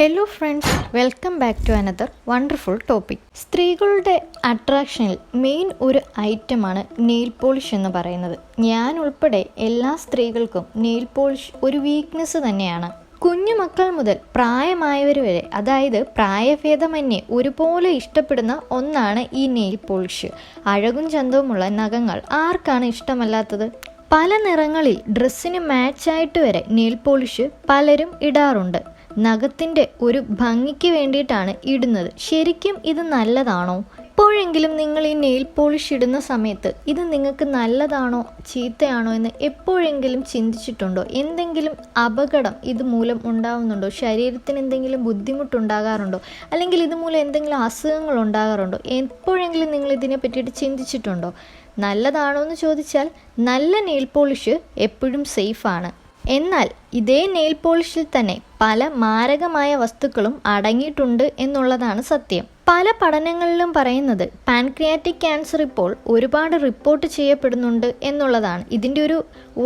Hello friends welcome back to another wonderful topic സ്ത്രീകളുടെ അട്രാക്ഷനിൽ main ഒരു ഐറ്റമാണ് നെയിൽ പോളിഷ് എന്ന് പറയുന്നത്. ഞാൻ ഉൾപ്പെടെ എല്ലാ സ്ത്രീകൾക്കും നെയിൽ പോളിഷ് ഒരു വീക്ക്നെസ് തന്നെയാണ്. കുഞ്ഞു മക്കൾ മുതൽ പ്രായമായവർ വരെ അതായത് പ്രായഭേദമന്യേ ഒരുപോലെ ഇഷ്ടപ്പെടുന്ന ഒന്നാണ് ഈ നെയിൽ പോളിഷ് അഴകും ചന്തവുമുള്ള നഖങ്ങൾ ആർക്കാണ് ഇഷ്ടമല്ലാത്തത്? പല നിറങ്ങളിൽ ഡ്രസ്സിന് മാച്ചായിട്ട് വരെ നെയിൽ പോളിഷ് പലരും ഇടാറുണ്ട്. നഖത്തിന്റെ ഒരു ഭംഗിക്ക് വേണ്ടിയിട്ടാണ് ഇടുന്നത്. ശരിക്കും ഇത് നല്ലതാണോ? എപ്പോഴെങ്കിലും നിങ്ങൾ ഈ നെയിൽ പോളിഷ് ഇടുന്ന സമയത്ത് ഇത് നിങ്ങൾക്ക് നല്ലതാണോ ചീത്തയാണോ എന്ന് എപ്പോഴെങ്കിലും ചിന്തിച്ചിട്ടുണ്ടോ? എന്തെങ്കിലും അപകടം ഇത് മൂലം ഉണ്ടാവുന്നുണ്ടോ? ശരീരത്തിന് എന്തെങ്കിലും ബുദ്ധിമുട്ടുണ്ടാകാറുണ്ടോ? അല്ലെങ്കിൽ ഇത് മൂലം എന്തെങ്കിലും അസുഖങ്ങൾ ഉണ്ടാകാറുണ്ടോ? എപ്പോഴെങ്കിലും നിങ്ങൾ ഇതിനെ പറ്റിയിട്ട് ചിന്തിച്ചിട്ടുണ്ടോ? നല്ലതാണോ എന്ന് ചോദിച്ചാൽ നല്ല നെയിൽ പോളിഷ് എപ്പോഴും സേഫാണ്. എന്നാൽ ഇതേ നെയിൽ പോളിഷിൽ തന്നെ പല മാരകമായ വസ്തുക്കളും അടങ്ങിയിട്ടുണ്ട് എന്നുള്ളതാണ് സത്യം. പല പഠനങ്ങളിലും പറയുന്നത് പാൻക്രിയാറ്റിക് ക്യാൻസർ ഇപ്പോൾ ഒരുപാട് റിപ്പോർട്ട് ചെയ്യപ്പെടുന്നുണ്ട് എന്നുള്ളതാണ്. ഇതിന്റെ ഒരു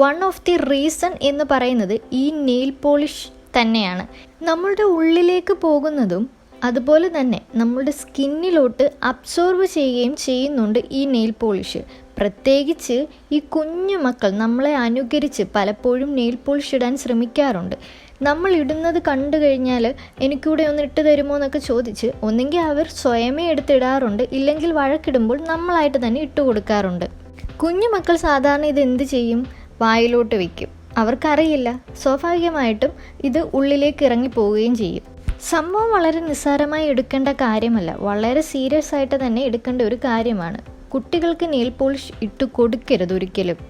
വൺ ഓഫ് ദി റീസൺ എന്ന് പറയുന്നത് ഈ നെയിൽ പോളിഷ് തന്നെയാണ്. നമ്മളുടെ ഉള്ളിലേക്ക് പോകുന്നതും അതുപോലെ തന്നെ നമ്മളുടെ സ്കിന്നിലോട്ട് അബ്സോർവ് ചെയ്യുകയും ചെയ്യുന്നുണ്ട് ഈ നെയിൽ പോളിഷ്. പ്രത്യേകിച്ച് ഈ കുഞ്ഞു മക്കൾ നമ്മളെ അനുകരിച്ച് പലപ്പോഴും നെയിൽ പോളിഷ് ഇടാൻ ശ്രമിക്കാറുണ്ട്. നമ്മൾ ഇടുന്നത് കണ്ടു കഴിഞ്ഞാൽ എനിക്കൂടെ ഒന്ന് ഇട്ട് തരുമോ എന്നൊക്കെ ചോദിച്ച് ഒന്നെങ്കിൽ അവർ സ്വയമേ എടുത്തിടാറുണ്ട്. ഇല്ലെങ്കിൽ വഴക്കിടുമ്പോൾ നമ്മളായിട്ട് തന്നെ ഇട്ട് കൊടുക്കാറുണ്ട്. കുഞ്ഞു മക്കൾ സാധാരണ ഇത് എന്ത് ചെയ്യും? വായിലോട്ട് വയ്ക്കും അവർക്കറിയില്ല. സ്വാഭാവികമായിട്ടും ഇത് ഉള്ളിലേക്ക് ഇറങ്ങി പോവുകയും ചെയ്യും. സംഭവം വളരെ നിസ്സാരമായി എടുക്കേണ്ട കാര്യമല്ല. വളരെ സീരിയസ് ആയിട്ട് തന്നെ എടുക്കേണ്ട ഒരു കാര്യമാണ്. കുട്ടികൾക്ക് നെയിൽ പോളിഷ് ഇട്ട് കൊടുക്കരുത് ഒരിക്കലും.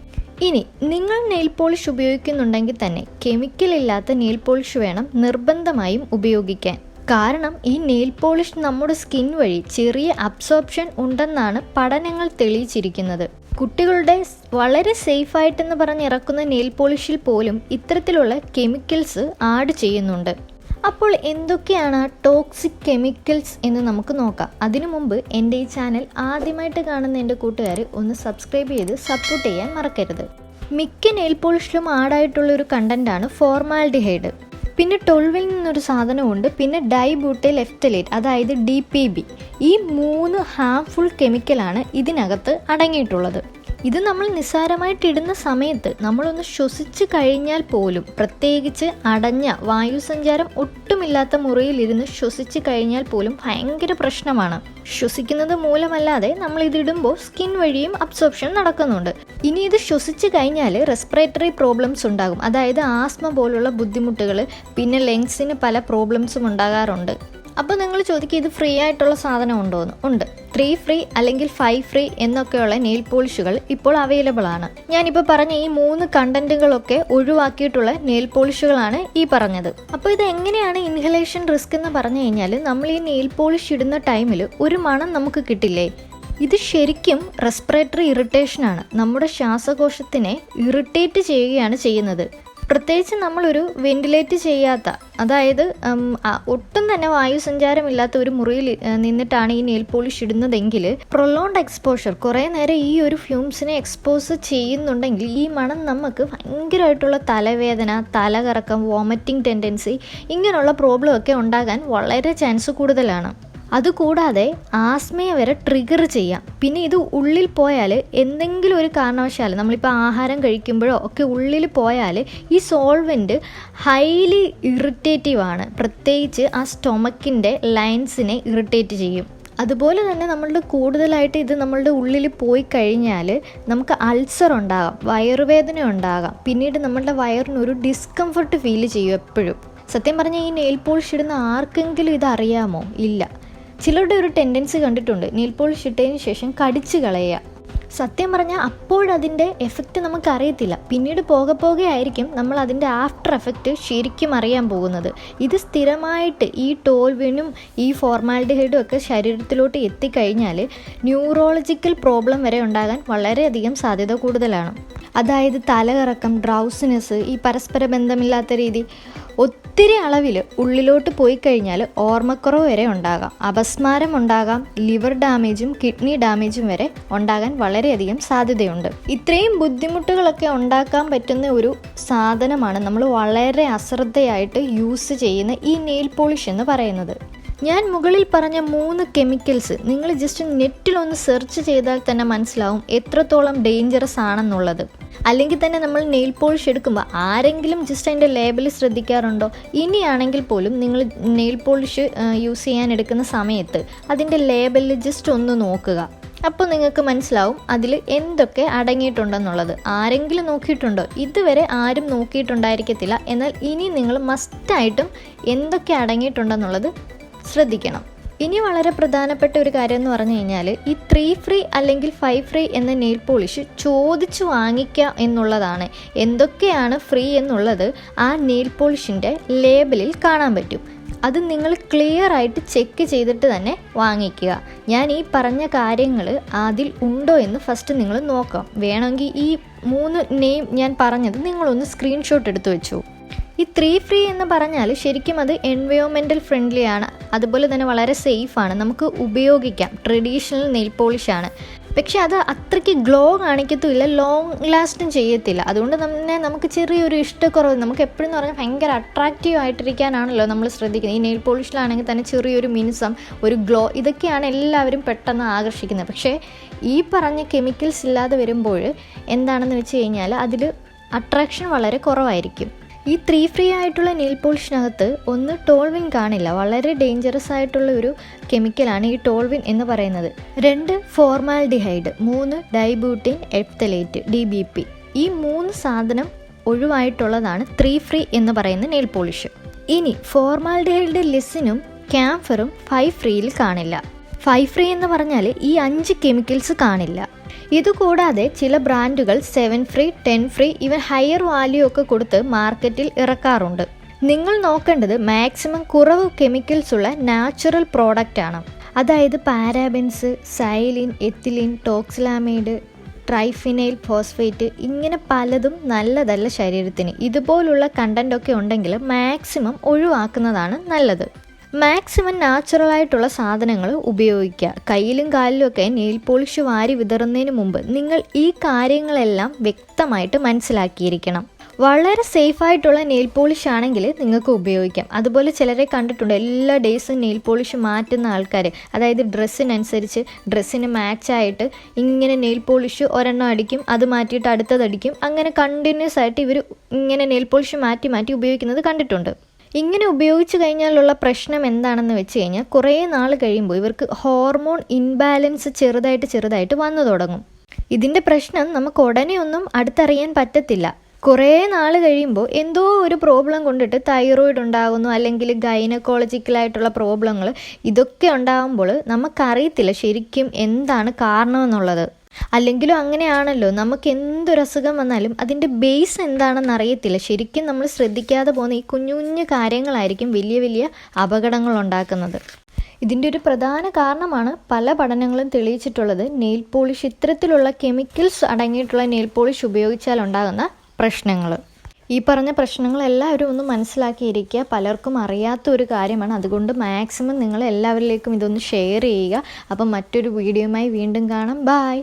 ഇനി നിങ്ങൾ നെയിൽ പോളിഷ് ഉപയോഗിക്കുന്നുണ്ടെങ്കിൽ തന്നെ കെമിക്കൽ ഇല്ലാത്ത നെയിൽ പോളിഷ് വേണം നിർബന്ധമായും ഉപയോഗിക്കാൻ. കാരണം ഈ നെയിൽ പോളിഷ് നമ്മുടെ സ്കിൻ വഴി ചെറിയ അബ്സോർപ്ഷൻ ഉണ്ടെന്നാണ് പഠനങ്ങൾ തെളിയിച്ചിരിക്കുന്നത്. കുട്ടികളുടെ വളരെ സേഫായിട്ടെന്ന് പറഞ്ഞ് ഇറക്കുന്ന നെയിൽ പോളിഷിൽ പോലും ഇത്തരത്തിലുള്ള കെമിക്കൽസ് ആഡ് ചെയ്യുന്നുണ്ട്. അപ്പോൾ എന്തൊക്കെയാണ് ടോക്സിക് കെമിക്കൽസ് എന്ന് നമുക്ക് നോക്കാം. അതിനു മുമ്പ് എന്റെ ഈ ചാനൽ ആദ്യമായിട്ട് കാണുന്ന എന്റെ കൂട്ടുകാർ ഒന്ന് സബ്സ്ക്രൈബ് ചെയ്ത് സപ്പോർട്ട് ചെയ്യാൻ മറക്കരുത്. മിക്ക നെയിൽ പോളിഷിലും ആഡായിട്ടുള്ള ഒരു കണ്ടന്റാണ് ഫോർമാൽഡിഹൈഡ് പിന്നെ ടൊൾവിൽ നിന്നൊരു സാധനമുണ്ട് പിന്നെ ഡൈബ്യൂട്ടൈൽ എഫ്റ്റലേറ്റ് അതായത് ഡി പി ബി ഈ മൂന്ന് ഹാംഫുൾ കെമിക്കലാണ് ഇതിനകത്ത് അടങ്ങിയിട്ടുള്ളത്. ഇത് നമ്മൾ നിസ്സാരമായിട്ടിടുന്ന സമയത്ത് നമ്മളൊന്ന് ശ്വസിച്ച് കഴിഞ്ഞാൽ പോലും പ്രത്യേകിച്ച് അടഞ്ഞ വായുസഞ്ചാരം ഒട്ടുമില്ലാത്ത മുറിയിലിരുന്ന് ശ്വസിച്ച് കഴിഞ്ഞാൽ പോലും ഭയങ്കര പ്രശ്നമാണ്. ശ്വസിക്കുന്നത് മൂലമല്ലാതെ നമ്മൾ ഇതിടുമ്പോൾ സ്കിൻ വഴിയും അബ്സോർപ്ഷൻ നടക്കുന്നുണ്ട്. ഇനി ഇത് ശ്വസിച്ച് കഴിഞ്ഞാൽ റെസ്പിറേറ്ററി പ്രോബ്ലംസ് ഉണ്ടാകും. അതായത് ആസ്മ പോലുള്ള ബുദ്ധിമുട്ടുകൾ പിന്നെ ലെങ്സിന് പല പ്രോബ്ലംസും ഉണ്ടാകാറുണ്ട്. അപ്പോൾ നിങ്ങൾ ചോദിക്കുക ഇത് ഫ്രീ ആയിട്ടുള്ള സാധനം ഉണ്ടോ എന്ന്. ഉണ്ട്. ത്രീ ഫ്രീ അല്ലെങ്കിൽ ഫൈവ് ഫ്രീ എന്നൊക്കെയുള്ള നെയിൽ പോളിഷുകൾ ഇപ്പോൾ അവൈലബിൾ ആണ്. ഞാനിപ്പോൾ പറഞ്ഞ ഈ മൂന്ന് കണ്ടന്റുകളൊക്കെ ഒഴിവാക്കിയിട്ടുള്ള നെയിൽ പോളിഷുകളാണ് ഈ പറഞ്ഞത്. അപ്പോൾ ഇത് എങ്ങനെയാണ് ഇൻഹലേഷൻ റിസ്ക് എന്ന് പറഞ്ഞു കഴിഞ്ഞാൽ നമ്മൾ ഈ നെയിൽ പോളിഷ് ഇടുന്ന ടൈമിൽ ഒരു മണം നമുക്ക് കിട്ടില്ലേ? ഇത് ശരിക്കും റെസ്പിറേറ്ററി ഇറിറ്റേഷനാണ് നമ്മുടെ ശ്വാസകോശത്തിനെ ഇറിറ്റേറ്റ് ചെയ്യുകയാണ് ചെയ്യുന്നത്. പ്രത്യേകിച്ച് നമ്മളൊരു വെന്റിലേറ്റ് ചെയ്യാത്ത അതായത് ഒട്ടും തന്നെ വായുസഞ്ചാരമില്ലാത്ത ഒരു മുറിയിൽ നിന്നിട്ടാണ് ഈ നെയിൽ പോളിഷ് ഇടുന്നതെങ്കിൽ പ്രൊലോണ്ട് എക്സ്പോഷർ കുറേ നേരം ഈ ഒരു ഫ്യൂംസിനെ എക്സ്പോസ് ചെയ്യുന്നുണ്ടെങ്കിൽ ഈ മണം നമുക്ക് ഭയങ്കരമായിട്ടുള്ള തലവേദന തലകറക്കം വോമിറ്റിംഗ് ടെൻഡൻസി ഇങ്ങനെയുള്ള പ്രോബ്ലം ഒക്കെ ഉണ്ടാകാൻ വളരെ ചാൻസ് കൂടുതലാണ്. അതുകൂടാതെ ആസ്മയെ വരെ ട്രിഗർ ചെയ്യാം. പിന്നെ ഇത് ഉള്ളിൽ പോയാൽ എന്തെങ്കിലും ഒരു കാരണവശാൽ നമ്മളിപ്പോൾ ആഹാരം കഴിക്കുമ്പോഴോ ഒക്കെ ഉള്ളിൽ പോയാൽ ഈ സോൾവെന്റ് ഹൈലി ഇറിറ്റേറ്റീവ് ആണ്. പ്രത്യേകിച്ച് ആ സ്റ്റൊമക്കിന്റെ ലൈൻസിനെ ഇറിറ്റേറ്റ് ചെയ്യും. അതുപോലെ തന്നെ നമ്മളുടെ കൂടുതലായിട്ട് ഇത് നമ്മളുടെ ഉള്ളിൽ പോയി കഴിഞ്ഞാൽ നമുക്ക് അൾസർ ഉണ്ടാകാം വയറുവേദന ഉണ്ടാകാം. പിന്നീട് നമ്മളുടെ വയറിനൊരു ഡിസ്കംഫർട്ട് ഫീൽ ചെയ്യും എപ്പോഴും. സത്യം പറഞ്ഞാൽ ഈ നെയിൽ പോളിഷ് ഇടുന്ന ആർക്കെങ്കിലും ഇത് അറിയാമോ? ഇല്ല. ചിലരുടെ ഒരു ടെൻഡൻസി കണ്ടിട്ടുണ്ട്. നെയിൽ പോളിഷ് ഇട്ടതിന് ശേഷം കടിച്ചു കളയുക. സത്യം പറഞ്ഞാൽ അപ്പോഴതിന്റെ എഫക്റ്റ് നമുക്കറിയത്തില്ല പിന്നീട് പോകെ പോകെ ആയിരിക്കും നമ്മൾ അതിന്റെ ആഫ്റ്റർ എഫക്റ്റ് ശരിക്കും അറിയാൻ പോകുന്നത്. ഇത് സ്ഥിരമായിട്ട് ഈ ടോൾവിനും ഈ ഫോർമാലിഡിഹൈഡും ഒക്കെ ശരീരത്തിലോട്ട് എത്തിക്കഴിഞ്ഞാൽ ന്യൂറോളജിക്കൽ പ്രോബ്ലം വരെ ഉണ്ടാകാൻ വളരെയധികം സാധ്യത കൂടുതലാണ്. അതായത് തലകറക്കം ഡ്രൗസിനെസ് ഈ പരസ്പര ബന്ധമില്ലാത്ത രീതി ഒത്തിരി അളവിൽ ഉള്ളിലോട്ട് പോയി കഴിഞ്ഞാൽ ഓർമ്മക്കുറവ് വരെ ഉണ്ടാകാം. അപസ്മാരം ഉണ്ടാകാം ലിവർ ഡാമേജും കിഡ്നി ഡാമേജും വരെ ഉണ്ടാകാൻ വളരെയധികം സാധ്യതയുണ്ട്. ഇത്രയും ബുദ്ധിമുട്ടുകളൊക്കെ ഉണ്ടാക്കാൻ പറ്റുന്ന ഒരു സാധനമാണ് നമ്മൾ വളരെ അശ്രദ്ധയായിട്ട് യൂസ് ചെയ്യുന്ന ഈ നെയിൽ പോളിഷ് എന്ന് പറയുന്നത്. ഞാൻ മുകളിൽ പറഞ്ഞ മൂന്ന് കെമിക്കൽസ് നിങ്ങൾ ജസ്റ്റ് നെറ്റിലൊന്ന് സെർച്ച് ചെയ്താൽ തന്നെ മനസ്സിലാവും എത്രത്തോളം ഡേഞ്ചറസ് ആണെന്നുള്ളത്. അല്ലെങ്കിൽ തന്നെ നമ്മൾ നെയിൽ പോളിഷ് എടുക്കുമ്പോൾ ആരെങ്കിലും ജസ്റ്റ് അതിന്റെ ലേബൽ ശ്രദ്ധിക്കാറുണ്ടോ? ഇനിയാണെങ്കിൽ പോലും നിങ്ങൾ നെയിൽ പോളിഷ് യൂസ് ചെയ്യാൻ എടുക്കുന്ന സമയത്ത് അതിന്റെ ലേബലിൽ ജസ്റ്റ് ഒന്ന് നോക്കുക. അപ്പോൾ നിങ്ങൾക്ക് മനസ്സിലാവും അതിൽ എന്തൊക്കെ അടങ്ങിയിട്ടുണ്ടെന്നുള്ളത്. ആരെങ്കിലും നോക്കിയിട്ടുണ്ടോ? ഇതുവരെ ആരും നോക്കിയിട്ടുണ്ടായിരിക്കത്തില്ല. എന്നാൽ ഇനി നിങ്ങൾ മസ്റ്റായിട്ടും എന്തൊക്കെ അടങ്ങിയിട്ടുണ്ടെന്നുള്ളത് ശ്രദ്ധിക്കണം. ഇനി വളരെ പ്രധാനപ്പെട്ട ഒരു കാര്യം എന്ന് പറഞ്ഞു കഴിഞ്ഞാൽ ഈ ത്രീ ഫ്രീ അല്ലെങ്കിൽ ഫൈവ് ഫ്രീ എന്ന നെയിൽ പോളിഷ് ചോദിച്ചു വാങ്ങിക്കുക എന്നുള്ളതാണ്. എന്തൊക്കെയാണ് ഫ്രീ എന്നുള്ളത് ആ നെയിൽ പോളിഷിന്റെ ലേബലിൽ കാണാൻ പറ്റും. അത് നിങ്ങൾ ക്ലിയർ ആയിട്ട് ചെക്ക് ചെയ്തിട്ട് തന്നെ വാങ്ങിക്കുക. ഞാൻ ഈ പറഞ്ഞ കാര്യങ്ങൾ അതിൽ ഉണ്ടോ എന്ന് ഫസ്റ്റ് നിങ്ങൾ നോക്കാം. വേണമെങ്കിൽ ഈ മൂന്ന് നെയിം ഞാൻ പറഞ്ഞത് നിങ്ങളൊന്ന് സ്ക്രീൻഷോട്ട് എടുത്തു വെച്ചു. ഈ ത്രീ ഫ്രീ എന്ന് പറഞ്ഞാൽ ശരിക്കും അത് എൻവയോൺമെന്റൽ ഫ്രണ്ട്ലി ആണ്. അതുപോലെ തന്നെ വളരെ സേഫാണ് നമുക്ക് ഉപയോഗിക്കാം. ട്രഡീഷണൽ നെയിൽ പോളിഷാണ് പക്ഷെ അത് അത്രയ്ക്ക് ഗ്ലോ കാണിക്കത്തുമില്ല. ലോങ് ലാസ്റ്റും ചെയ്യത്തില്ല. അതുകൊണ്ട് തന്നെ നമുക്ക് ചെറിയൊരു ഇഷ്ടക്കുറവ് നമുക്ക് എപ്പോഴും എന്ന് പറഞ്ഞാൽ ഭയങ്കര അട്രാക്റ്റീവ് ആയിട്ടിരിക്കാനാണല്ലോ നമ്മൾ ശ്രദ്ധിക്കുന്നത്. ഈ നെയിൽ പോളിഷിലാണെങ്കിൽ തന്നെ ചെറിയൊരു മിനുസം ഒരു ഗ്ലോ ഇതൊക്കെയാണ് എല്ലാവരും പെട്ടെന്ന് ആകർഷിക്കുന്നത്. പക്ഷേ ഈ പറഞ്ഞ കെമിക്കൽസ് ഇല്ലാതെ വരുമ്പോൾ എന്താണെന്ന് വെച്ച് കഴിഞ്ഞാൽ അതിൽ അട്രാക്ഷൻ വളരെ കുറവായിരിക്കും. ഈ ത്രീ ഫ്രീ ആയിട്ടുള്ള നെയിൽ പോളിഷിനകത്ത് ഒന്ന് ടോൾവിൻ കാണില്ല. വളരെ ഡേഞ്ചറസ് ആയിട്ടുള്ള ഒരു കെമിക്കലാണ് ഈ ടോൾവിൻ എന്ന് പറയുന്നത്. രണ്ട് ഫോർമാൽഡിഹൈഡ് മൂന്ന് dibutyl phthalate D B P ഈ മൂന്ന് സാധനം ഒഴിവായിട്ടുള്ളതാണ് ത്രീ ഫ്രീ എന്ന് പറയുന്ന നെയിൽ പോളിഷ് ഇനി ഫോർമാൽഡിഹൈഡ് ലിസിനും ക്യാംഫറും ഫൈവ് ഫ്രീയിൽ കാണില്ല. ഫൈവ് ഫ്രീ എന്ന് പറഞ്ഞാൽ ഈ അഞ്ച് കെമിക്കൽസ് കാണില്ല. ഇതുകൂടാതെ ചില ബ്രാൻഡുകൾ seven free ten free even higher value ഒക്കെ കൊടുത്ത് മാർക്കറ്റിൽ ഇറക്കാറുണ്ട്. നിങ്ങൾ നോക്കേണ്ടത് മാക്സിമം കുറവ് കെമിക്കൽസ് ഉള്ള നാച്ചുറൽ ആണ്. അതായത് പാരാബിൻസ് സൈലിൻ എത്തിലിൻ ടോക്സിലാമൈഡ് ട്രൈഫിനൈൽ ഫോസ്ഫേറ്റ് ഇങ്ങനെ പലതും നല്ലതല്ല ശരീരത്തിന്. ഇതുപോലുള്ള കണ്ടന്റ് ഒക്കെ ഉണ്ടെങ്കിൽ മാക്സിമം ഒഴിവാക്കുന്നതാണ് നല്ലത്. മാക്സിമം നാച്ചുറലായിട്ടുള്ള സാധനങ്ങൾ ഉപയോഗിക്കുക. കയ്യിലും കാലിലും ഒക്കെ നെയിൽ പോളിഷ് വാരി വിതറുന്നതിന് മുമ്പ് നിങ്ങൾ ഈ കാര്യങ്ങളെല്ലാം വ്യക്തമായിട്ട് മനസ്സിലാക്കിയിരിക്കണം. വളരെ സേഫ് ആയിട്ടുള്ള നെയിൽ പോളിഷ് ആണെങ്കിൽ നിങ്ങൾക്ക് ഉപയോഗിക്കാം. അതുപോലെ ചിലരെ കണ്ടിട്ടുണ്ട് എല്ലാ ഡേയ്സും നെയിൽ പോളിഷ് മാറ്റുന്ന ആൾക്കാർ അതായത് ഡ്രസ്സിനനുസരിച്ച് ഡ്രസ്സിന് മാച്ചായിട്ട് ഇങ്ങനെ നെയിൽ പോളിഷ് ഒരെണ്ണം അടിക്കും അത് മാറ്റിയിട്ട് അടുത്തത് അടിക്കും. അങ്ങനെ കണ്ടിന്യൂസ് ആയിട്ട് ഇവർ ഇങ്ങനെ നെയിൽ പോളിഷ് മാറ്റി മാറ്റി ഉപയോഗിക്കുന്നത് കണ്ടിട്ടുണ്ട്. ഇങ്ങനെ ഉപയോഗിച്ചു കഴിഞ്ഞാലുള്ള പ്രശ്നം എന്താണെന്ന് വെച്ച് കഴിഞ്ഞാൽ കുറേ നാൾ കഴിയുമ്പോൾ ഇവർക്ക് ഹോർമോൺ ഇൻബാലൻസ് ചെറുതായിട്ട് ചെറുതായിട്ട് വന്നു തുടങ്ങും. ഇതിന്റെ പ്രശ്നം നമുക്ക് ഉടനെ ഒന്നും അടുത്തറിയാൻ പറ്റത്തില്ല. കുറേ നാൾ കഴിയുമ്പോൾ എന്തോ ഒരു പ്രോബ്ലം കൊണ്ടിട്ട് തൈറോയിഡ് ഉണ്ടാകുന്നു അല്ലെങ്കിൽ ഗൈനക്കോളജിക്കലായിട്ടുള്ള പ്രോബ്ലങ്ങൾ ഇതൊക്കെ ഉണ്ടാകുമ്പോൾ നമുക്കറിയത്തില്ല ശരിക്കും എന്താണ് കാരണമെന്നുള്ളത്. അല്ലെങ്കിലും അങ്ങനെയാണല്ലോ നമുക്ക് എന്തൊരു അസുഖം വന്നാലും അതിന്റെ ബേസ് എന്താണെന്ന് അറിയത്തില്ല. ശരിക്കും നമ്മൾ ശ്രദ്ധിക്കാതെ പോകുന്ന ഈ കുഞ്ഞു കുഞ്ഞു കാര്യങ്ങളായിരിക്കും വലിയ വലിയ അപകടങ്ങൾ ഉണ്ടാക്കുന്നത്. ഇതിന്റെ ഒരു പ്രധാന കാരണമാണ് പല പഠനങ്ങളും തെളിയിച്ചിട്ടുള്ളത്. നെയിൽ പോളിഷ് ഇത്തരത്തിലുള്ള കെമിക്കൽസ് അടങ്ങിയിട്ടുള്ള നെയിൽ പോളിഷ് ഉപയോഗിച്ചാൽ ഉണ്ടാകുന്ന പ്രശ്നങ്ങൾ. ഈ പറഞ്ഞ പ്രശ്നങ്ങൾ എല്ലാവരും ഒന്ന് മനസ്സിലാക്കിയിരിക്കുക. പലർക്കും അറിയാത്ത ഒരു കാര്യമാണ്. അതുകൊണ്ട് മാക്സിമം നിങ്ങൾ എല്ലാവരിലേക്കും ഇതൊന്ന് ഷെയർ ചെയ്യുക. അപ്പം മറ്റൊരു വീഡിയോയുമായി വീണ്ടും കാണാം. ബായ്